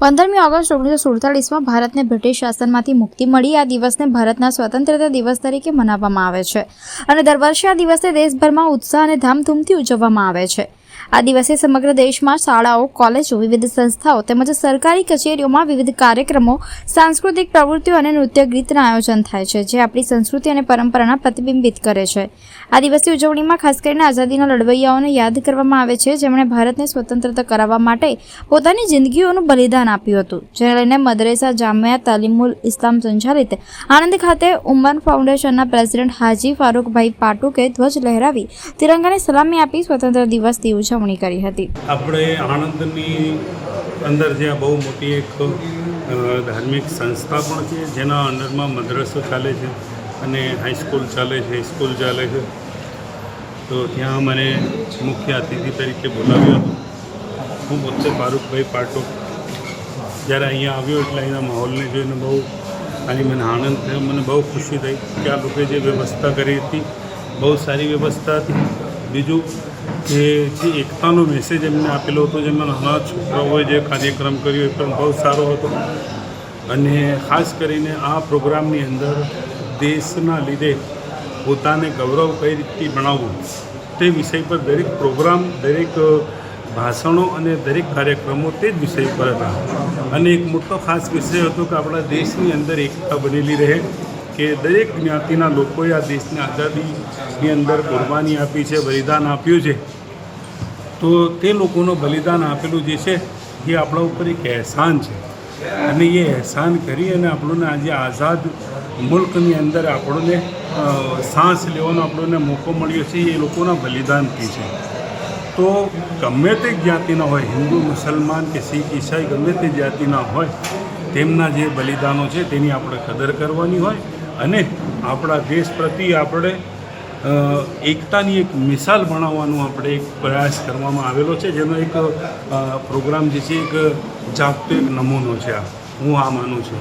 પંદરમી ઓગસ્ટ ઓગણીસો સુડતાલીસમાં ભારતને બ્રિટિશ શાસનમાંથી મુક્તિ મળી. આ દિવસને ભારતના સ્વતંત્રતા દિવસ તરીકે મનાવવામાં આવે છે અને દર વર્ષે આ દિવસે દેશભરમાં ઉત્સાહ અને ધામધૂમથી ઉજવવામાં આવે છે. આ દિવસે સમગ્ર દેશમાં શાળાઓ, કોલેજો, વિવિધ સંસ્થાઓ તેમજ સરકારી કચેરીઓમાં વિવિધ કાર્યક્રમો, સાંસ્કૃતિક પ્રવૃત્તિઓ અને નૃત્ય ગીતના આયોજન થાય છે, જે આપણી સંસ્કૃતિ અને પરંપરાના પ્રતિબિંબિત કરે છે. આ દિવસની ઉજવણીમાં ખાસ કરીને આઝાદીના લડવૈયાઓને યાદ કરવામાં આવે છે, જેમણે ભારતને સ્વતંત્રતા કરાવવા માટે પોતાની જિંદગીઓનું બલિદાન આપ્યું હતું. જેને લઈને મદરેસા જામિયા તાલીમુલ ઇસ્લામ સંચાલિત આણંદ ખાતે ઉમર ફાઉન્ડેશનના પ્રેસિડેન્ટ હાજી ફારૂકભાઈ પાટુકે ધ્વજ લહેરાવી તિરંગાને સલામી આપી સ્વતંત્ર દિવસની ઉજવણી કરી હતી. આપણે આણંદની અંદર જે બહુ મોટી એક ધાર્મિક સંસ્થા પણ છે, જેના અંડરમાં મદ્રસો ચાલે છે અને હાઈસ્કૂલ ચાલે છે સ્કૂલ ચાલે છે. તો ત્યાં મને મુખ્ય અતિથિ તરીકે બોલાવ્યો હું પોતે ફારૂકભાઈ પાટો. જ્યારે અહીંયા આવ્યો એટલે અહીંના માહોલને જોઈને બહુ આની મને આનંદ થયો, મને બહુ ખુશી થઈ કે આ લોકોએ જે વ્યવસ્થા કરી હતી, બહુ સારી વ્યવસ્થા હતી. બીજું જે એકતાનો મેસેજ એમને આપેલો હતો, જેમાં નાના છોકરાઓએ જે કાર્યક્રમ કર્યો એ પણ બહુ સારો હતો. અને ખાસ કરીને આ પ્રોગ્રામની અંદર દેશના લીધે પોતાને ગૌરવ કઈ રીતથી બનાવવું તે વિષય પર દરેક પ્રોગ્રામ, દરેક ભાષણો અને દરેક કાર્યક્રમો તે જ વિષય પર હતા. અને એક મોટો ખાસ વિષય હતો કે આપણા દેશની અંદર એકતા બનેલી રહે. કે દરેક જ્ઞાતિના લોકોએ આ દેશને આઝાદીની અંદર કુરબાની આપી છે, બલિદાન આપ્યું છે. તો તે લોકોનું બલિદાન આપેલું જે છે, એ આપણા ઉપર એક અહેસાન છે. અને એ અહેસાન કરી અને આપણને આજે આઝાદ મુલ્કની અંદર આપણને સાંસ લેવાનો આપણને મોકો મળ્યો છે, એ લોકોના બલિદાનથી છે. તો ગમે તે જ્ઞાતિના હોય, હિન્દુ, મુસલમાન કે શીખ, ઈસાઈ, ગમે તે જાતિના હોય, તેમના જે બલિદાનો છે, તેની આપણે કદર કરવાની હોય અને આપણા દેશ પ્રતિ આપણે એકતાની એક મિસાલ બનાવવાનો આપણે એક પ્રયાસ કરવામાં આવેલો છે, જેનો એક પ્રોગ્રામ જે છે, એક જાગતો એક નમૂનો છે આ. હું આ માનું છું.